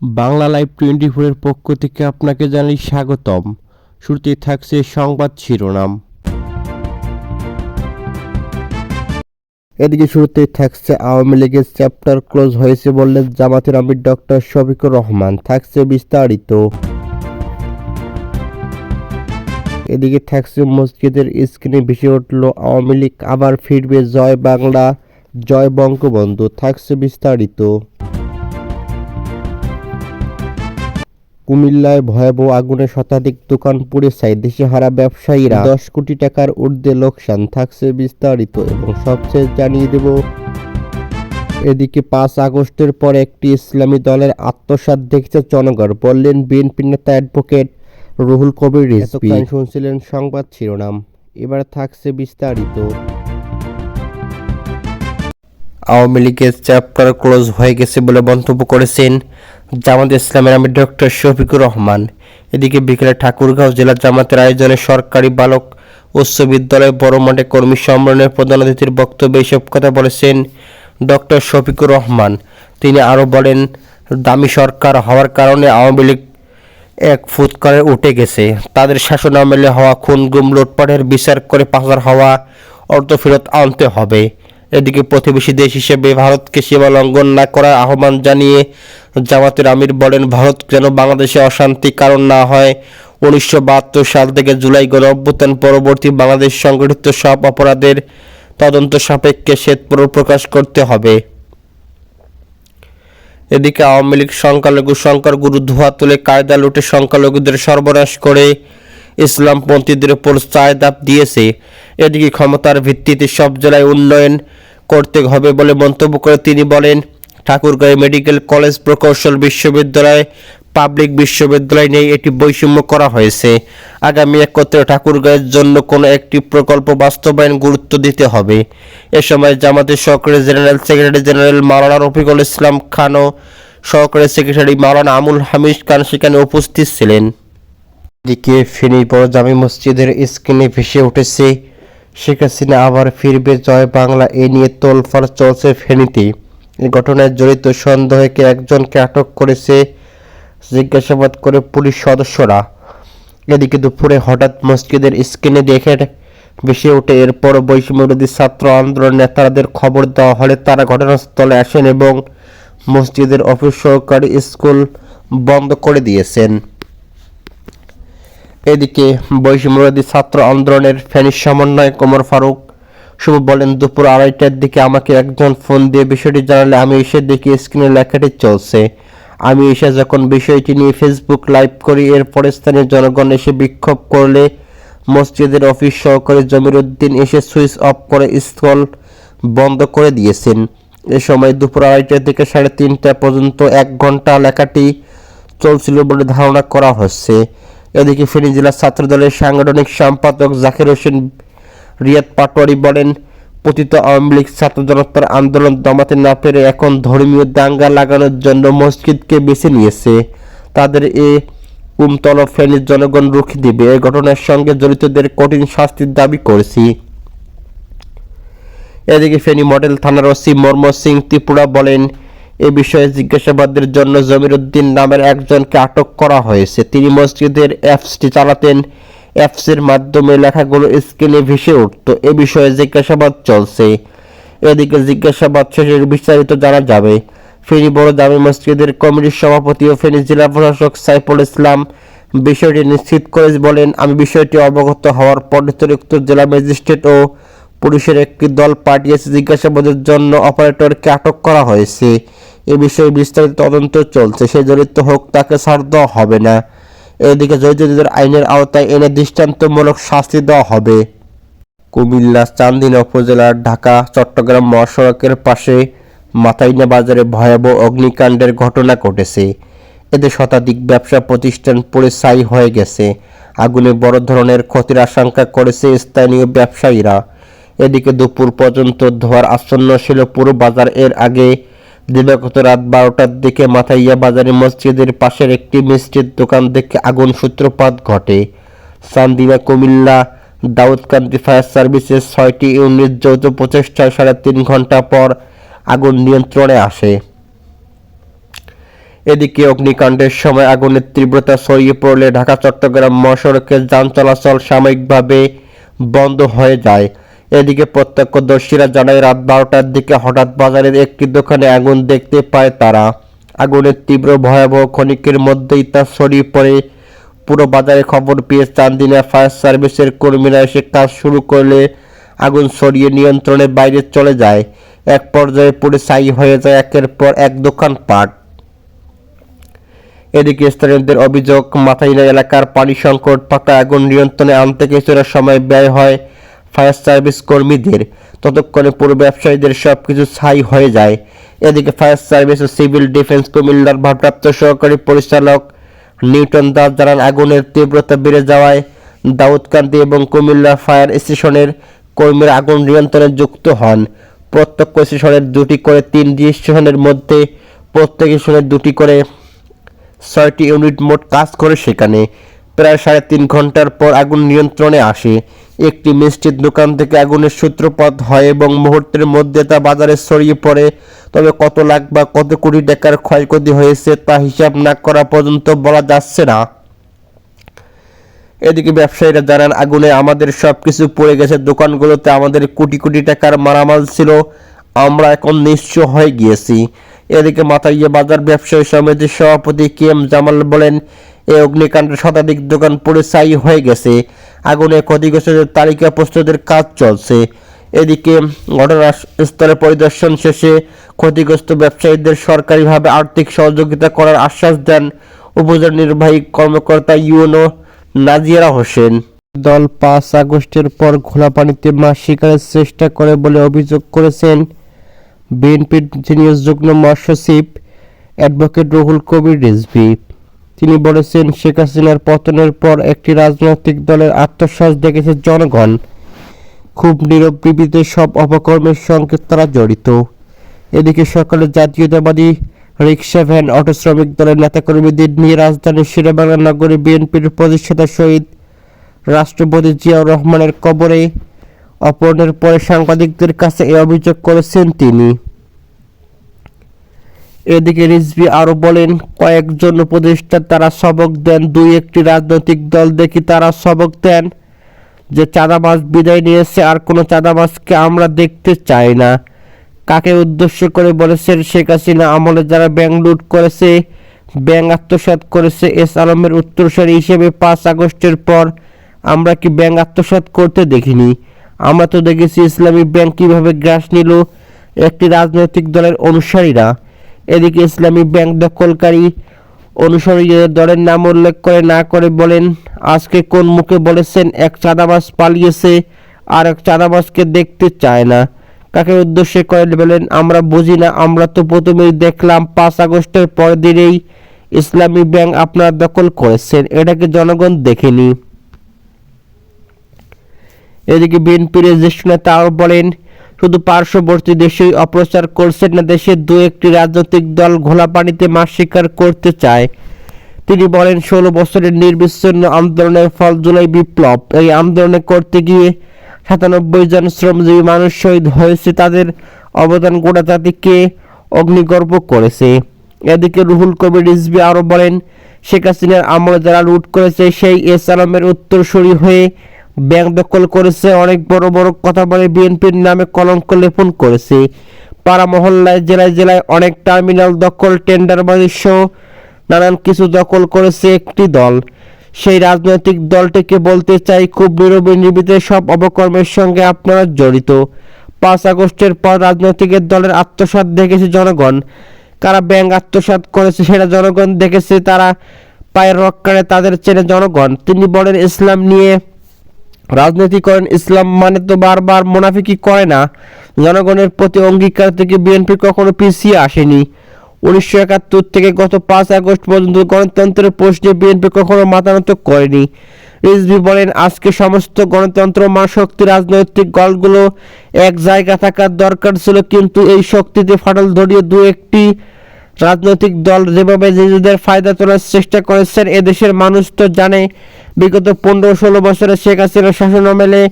Bangla live twenty ফোরের পক্ষ থেকে আপনাকে জানাই স্বাগতম। শুরুতেই থাকছে সংবাদ শিরোনাম। এদিকে শুরুতেই থাকছে আওয়ামী লীগের চ্যাপ্টার ক্লোজ হয়েছে বললেন জামাতের আমির ডক্টর শফিকুর রহমান। থাকছে বিস্তারিত। এদিকে থাকছে মসজিদের স্ক্রিনে ভেসে উঠল আওয়ামী লীগ আবার ফিরবে জয় বাংলা, জয় বঙ্গবন্ধু। থাকছে বিস্তারিত। কুমিল্লায় ভয়াবহ আগুনে শতাধিক দোকান পুড়ে ছাই দিশেহারা ব্যবসায়ীরা। দশ কোটি টাকার ঊর্ধ্বে লোকসান থাকছে বিস্তারিত এবং সবচেয়ে জানিয়ে দেব। এদিকে পাঁচ আগস্টের পর একটি ইসলামী দলের আত্মসাৎ দেখছে জনগণ, বললেন বিএনপি নেতা অ্যাডভোকেট রুহুল কবির শুনছিলেন সংবাদ শিরোনাম, এবার থাকছে বিস্তারিত। আওয়ামী লীগের চ্যাপ্টার ক্লোজ হয়ে গেছে বলে মন্তব্য করেছেন জামাত ইসলামের আমির ডক্টর শফিকুর রহমান। এদিকে বিকেলে ঠাকুরগাঁও জেলা জামাতের আয়োজনে সরকারি বালক উচ্চ বিদ্যালয় বড় মাঠে কর্মী সম্মেলনের প্রধান অতিথির বক্তব্যে এসব কথা বলেছেন ডক্টর শফিকুর রহমান। তিনি আরও বলেন, দামি সরকার হওয়ার কারণে আওয়ামী লীগ এক ফুৎকারে উঠে গেছে। তাদের শাসনামলে হওয়া খুন, গুম, লুটপাটের বিচার করে পাচার হওয়া অর্থ ফেরত আনতে হবে। এদিকে প্রতিবেশী দেশ হিসেবে ভারতকে সীমা লঙ্ঘন না করার আহ্বান জানিয়ে জামাতের আমির বলেন, ভারত যেন বাংলাদেশে অশান্তি কারণ না হয়। উনিশশো বাহাত্তর সাল থেকে জুলাই গণ অভ্যুত্থান পরবর্তী বাংলাদেশ সংগঠিত সব অপরাধের তদন্ত সাপেক্ষে শ্বেত প্রকাশ করতে হবে। এদিকে আওয়ামী লীগ সংখ্যালঘু সংখ্যাগুরু ধোয়া তুলে কায়দা লুটে সংখ্যালঘুদের সর্বনাশ করে ইসলামপন্থীদের উপর চায়দাপ দিয়েছে। এদিকে ক্ষমতার ভিত্তিতে সব জেলায় উন্নয়ন করতে হবে বলে মন্তব্য করে তিনি বলেন, ঠাকুরগাঁও মেডিকেল কলেজ প্রকৌশল বিশ্ববিদ্যালয়, পাবলিক বিশ্ববিদ্যালয় নিয়ে এটি বৈষম্য করা হয়েছে। আগামী একত্রে ঠাকুরগাঁয়ের জন্য কোনো একটি প্রকল্প বাস্তবায়ন গুরুত্ব দিতে হবে। এ সময় জামাতের সহকারী general secretary general Maulana Rafiqul Islam খানও সহকারী সেক্রেটারি মাওলানা আমুল হামিদ খান সেখানে উপস্থিত ছিলেন। এদিকে ফেনী বড় জামি মসজিদের স্ক্রিনে ভেসে উঠেছে। শেখ হাসিনা আবার ফিরবে জয় বাংলা, এ নিয়ে তোলফাড় চলছে ফেনীতে। এই ঘটনায় জড়িত সন্দেহকে একজনকে আটক করেছে জিজ্ঞাসাবাদ করে পুলিশ সদস্যরা। এদিকে দুপুরে হঠাৎ মসজিদের স্ক্রিনে দেখে ভেসে ওঠে, এরপর বৈষম্যবিরোধী ছাত্র আন্দোলন নেতাদের খবর দেওয়া হলে তারা ঘটনাস্থলে আসেন এবং মসজিদের অফিস সহকারী স্কুল বন্ধ করে দিয়েছেন। এদিকে বৈষম্যবাদী ছাত্র আন্দোলনের ফ্যানিস সমন্বয় কোমর ফারুক শুভ বলেন, দুপুর আড়াইটার দিকে আমাকে একজন ফোন দিয়ে বিষয়টি জানালে আমি এসে দেখি স্ক্রিনে লেখাটি চলছে। আমি এসে যখন বিষয়টি নিয়ে ফেসবুক লাইভ করি, এরপরে স্থানীয় জনগণ এসে বিক্ষোভ করলে মসজিদের অফিস সহকারী জমির উদ্দিন এসে সুইচ অফ করে স্থল বন্ধ করে দিয়েছেন। এ সময় দুপুর আড়াইটা থেকে সাড়ে তিনটা পর্যন্ত এক ঘণ্টা লেখাটি চলছিল বলে ধারণা করা হচ্ছে। এদিকে ফেনী জেলা ছাত্রদলের সাংগঠনিক সম্পাদক জাকির হোসেন রিয়াদ পাটোয়ারি বলেন, পতিত আওয়ামী লীগ ছাত্র জনতার আন্দোলন দমাতে না পেরে এখন ধর্মীয় দাঙ্গা লাগানোর জন্য মসজিদকে বেছে নিয়েছে। তাদের এ কুমতল ফেনীর জনগণ রুখে দিবে। এ ঘটনার সঙ্গে জড়িতদের কঠিন শাস্তির দাবি করেছি। এদিকে ফেনী মডেল থানার ওসি মর্ম সিং ত্রিপুরা বলেন এ বিষয়ে জিজ্ঞাসাবাদের জন্য জমির উদ্দিন নামের একজনকে আটক করা হয়েছে। তিনি মসজিদের অ্যাপসটি চালাতেন। অ্যাপসের মাধ্যমে লেখাগুলো স্ক্রিনে ভেসে উঠত। এ বিষয়ে জিজ্ঞাসাবাদ চলছে। এদিকে জিজ্ঞাসাবাদ শেষে বিস্তারিত জানা যাবে। ফেনী বড় জামে মসজিদের কমিটির সভাপতি ও ফেনী জেলা প্রশাসক সাইফুল ইসলাম বিষয়টি নিশ্চিত করে বলেন, আমি বিষয়টি অবগত হওয়ার পর অতিরিক্ত জেলা ম্যাজিস্ট্রেট ও পুলিশের একটি দল পাঠিয়েছে জিজ্ঞাসাবাদের জন্য অপারেটরকে আটক করা হয়েছে। এ বিষয়ে বিস্তারিত তদন্ত চলছে। সে জড়িত হোক তাকে ছাড় দেওয়া হবে না। এদিকে জড়িতদের আইনের আওতায় এনে দৃষ্টান্তমূলক শাস্তি দেওয়া হবে। কুমিল্লা চান্দিনা উপজেলার ঢাকা, চট্টগ্রাম মহাসড়কের পাশে মাথাইনা বাজারে ভয়াবহ অগ্নিকাণ্ডের ঘটনা ঘটেছে। এতে শতাধিক ব্যবসা প্রতিষ্ঠান পুড়ে ছাই হয়ে গেছে। আগুনে বড় ধরনের ক্ষতির আশঙ্কা করেছে স্থানীয় ব্যবসায়ীরা। এদিকে দুপুর পর্যন্ত ধোয়ার আসন্ন ছিল পুরো বাজার। এর আগে দিবাগত রাত বারোটার দিকে মাথাইয়া বাজারে মসজিদের পাশের একটি মিষ্টির দোকান থেকে আগুন সূত্রপাত ঘটে। চান্দিনা কুমিল্লা, দাউদকান্দি ফায়ার সার্ভিসের ছয়টি ইউনিট যৌথ প্রচেষ্টায় সাড়ে তিন ঘণ্টা পর আগুন নিয়ন্ত্রণে আসে। এদিকে অগ্নিকাণ্ডের সময় আগুনের তীব্রতা ছড়িয়ে পড়লে ঢাকা, চট্টগ্রাম মহাসড়কে যান চলাচল সাময়িকভাবে বন্ধ হয়ে যায়। এদিকে প্রত্যক্ষদর্শীরা জানায়, রাত বারোটার দিকে হঠাৎ বাজারের একটি দোকানে আগুন দেখতে পায় তারা। আগুনের তীব্র ভয়াবহ ক্ষণিকের মধ্যেই তা ছড়িয়ে পড়ে। পুরো বাজারে খবর পেয়ে চান্দিনা ফায়ার সার্ভিসের কর্মীরা এসে কাজ শুরু করলে আগুন ছড়িয়ে নিয়ন্ত্রণের বাইরে চলে যায়। এক পর্যায়ে পুরো ছাই হয়ে যায় একের পর এক দোকানপাট। এদিকে স্থানীয়দের অভিযোগ মাথাইনা এলাকার পানি সংকট থাকা আগুন নিয়ন্ত্রণে আনতে কিছুটা সময় ব্যয় হয়। ফায়ার সার্ভিস কর্মীদের ততক্ষণে পুরো ব্যবসায়ীদের সব কিছু ছাই হয়ে যায়। এদিকে ফায়ার সার্ভিস ও সিভিল ডিফেন্স কুমিল্লার ভারপ্রাপ্ত সহকারী পরিচালক নিউটন দাস জানান, আগুনের তীব্রতা বেড়ে যাওয়ায় দাউদকান্দি এবং কুমিল্লা ফায়ার স্টেশনের কর্মীরা আগুন নিয়ন্ত্রণে যুক্ত হন। প্রত্যেক স্টেশনের দুটি করে তিনটি স্টেশনের মধ্যে প্রত্যেক স্টেশনের দুটি করে ছয়টি ইউনিট মোট কাজ করে সেখানে। প্রায় সাড়ে তিন ঘণ্টার পর আগুন নিয়ন্ত্রণে আসে। একটি মিষ্টির দোকান থেকে আগুনের সূত্রপাত হয় এবং মুহূর্তের মধ্যে তা বাজারে ছড়িয়ে পড়ে। তবে কত লাখ বা কত কোটি টাকার ক্ষয়ক্ষতি হয়েছে তা হিসাব না করা পর্যন্ত বলা যাচ্ছে না। এদিকে ব্যবসায়ীরা জানান, আগুনে আমাদের সবকিছু পড়ে গেছে। দোকানগুলোতে আমাদের কোটি কোটি টাকার মারামাল ছিল। আমরা এখন নিঃস্ব হয়ে গিয়েছি। এদিকে মাথাইয়া বাজার ব্যবসায়ী সমিতির সভাপতি কে এম জামাল বলেন এই অগ্নিকাণ্ডে শতাধিক দোকান পুড়ে ছাই হয়ে গেছে। আগুনে ক্ষতিগ্রস্তদের তালিকা প্রস্তুতের কাজ চলছে। এদিকে ঘটনাস্থলে পরিদর্শন শেষে ক্ষতিগ্রস্ত ব্যবসায়ীদের সরকারিভাবে আর্থিক সহযোগিতা করার আশ্বাস দেন উপজেলা নির্বাহী কর্মকর্তা ইউনো নাজিয়ারা হোসেন। দল পাঁচ আগস্টের পর ঘোলা পানিতে মাছ শিকারের চেষ্টা করে বলে অভিযোগ করেছেন বিএনপির সিনিয়র যুগ্ম মহাসচিব অ্যাডভোকেট রুহুল কবির রিজভি। তিনি বলেছেন, শেখ হাসিনার পতনের পর একটি রাজনৈতিক দলের আত্মশ্বাস দেখেছে জনগণ। খুব নীরব বিবৃতিতে সব অপকর্মের সঙ্গে তারা জড়িত। এদিকে সকালে জাতীয়তাবাদী রিক্সা ভ্যান, অটো শ্রমিক দলের নেতাকর্মীদের নিয়ে রাজধানীর শেরেবাংলা নগরে বিএনপির প্রতিষ্ঠাতা শহীদ রাষ্ট্রপতি জিয়াউর রহমানের কবরে, অপহরণের পরে সাংবাদিকদের কাছে এ অভিযোগ করেছেন তিনি। এদিকে রিজভি আরও বলেন, কয়েকজন উপদেষ্টা তারা সবক দেন, দুই একটি রাজনৈতিক দল দেখি তারা সবক দেন। যে চাঁদাবাজ বিদায় নিয়েছে আর কোনো চাঁদাবাজকে আমরা দেখতে চাই না। কাকে উদ্দেশ্য করে বলেছেন শেখ হাসিনা? আমলে যারা ব্যাংক লুট করেছে, ব্যাংক আত্মসাৎ করেছে, এস আলমের উত্তরসূরি হিসেবে পাঁচ আগস্টের পর আমরা কি ব্যাংক আত্মসাৎ করতে দেখিনি? আমরা তো দেখেছি ইসলামী ব্যাংক কীভাবে গ্রাস নিল একটি রাজনৈতিক দলের অনুসারীরা। এদিকে ইসলামী ব্যাংক দখলকারী অনুসারীদের দলের নাম উল্লেখ করে না করে বলেন, আজকে কোন মুখে বলেছেন এক চাঁদাবাস পালিয়েছে আর এক চাঁদাবাসকে দেখতে চায় না। কাকে উদ্দেশ্যে করে বলেন, আমরা বুঝি না, আমরা তো প্রথমেই দেখলাম পাঁচ আগস্টের পরের দিনেই ইসলামী ব্যাংক আপনার দখল করেছেন এটাকে জনগণ দেখেনি? এদিকে বিএনপির জ্যেষ্ঠ নেতা আরও বলেন শুধু পার্শ্ববর্তী দেশেই অপ্রচার করছেন না দেশের দু একটি রাজনৈতিক দল ঘোলা পানিতে মাছ শিকার করতে চায়। তিনি বলেন, ষোলো বছরের নির্বিচ্ছিন্ন আন্দোলনের ফল জুলাই বিপ্লব। এই আন্দোলনে করতে গিয়ে সাতানব্বই জন শ্রমজীবী মানুষ শহীদ হয়েছে। তাদের অবদান গোটা জাতিকে অগ্নিগর্ভ করেছে। এদিকে রুহুল কবির রিজভি আরও বলেন, শেখ হাসিনার আমলে যারা লুট করেছে, সেই এস আলমের উত্তরসূরি হয়ে ব্যাংক দখল করেছে, অনেক বড় বড় কথা বলে বিএনপির নামে কলঙ্ক লেপন করেছে। পাড়া মহল্লায়, জেলায় জেলায় অনেক টার্মিনাল দখল টেন্ডারবাজি সহ নানান কিছু দখল করেছে একটি দল। সেই রাজনৈতিক দলটিকে বলতে চাই, খুব নীরবে নির্বিতে সব অপকর্মের সঙ্গে আপনারা জড়িত। পাঁচ আগস্টের পর রাজনৈতিক দলের আত্মসাৎ দেখেছে জনগণ। কারা ব্যাংক আত্মসাৎ করেছে সেটা জনগণ দেখেছে, তারা পায়ের রক্ষারে তাদের চেনে জনগণ। তিনি বলেন, ইসলাম নিয়ে রাজনীতি করেন ইসলাম মানে তো বারবার মুনাফিকি করে না। জনগণের প্রতি অঙ্গীকার থেকে বিএনপি কখনো পিছিয়ে আসেনি। উনিশশো একাত্তর থেকে গত পাঁচ আগস্ট পর্যন্ত গণতন্ত্রের প্রশ্নে বিএনপি কখনো মাতানত করেনি। রিজভি বলেন, আজকে সমস্ত গণতন্ত্র মা শক্তি রাজনৈতিক দলগুলো এক জায়গা থাকার দরকার ছিল, কিন্তু এই শক্তিতে ফাটল ধরিয়ে দু একটি রাজনৈতিক দল যেভাবে নিজেদের ফায়দা তোলার চেষ্টা করেছেন, এদেশের মানুষ তো জানে। বিগত পনেরো ষোলো বছরে শেখ হাসিনার শাসন আমলে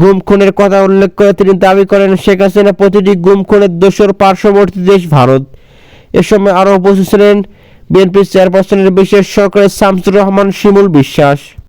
গুম খুনের কথা উল্লেখ করে তিনি দাবি করেন, শেখ হাসিনা প্রতিটি গুম খুনের দোষর পার্শ্ববর্তী দেশ ভারত। এ সময় আরও উপস্থিত ছিলেন বিএনপি চেয়ারপারসনের বিশেষ সহকারী শামসুর রহমান শিমুল বিশ্বাস।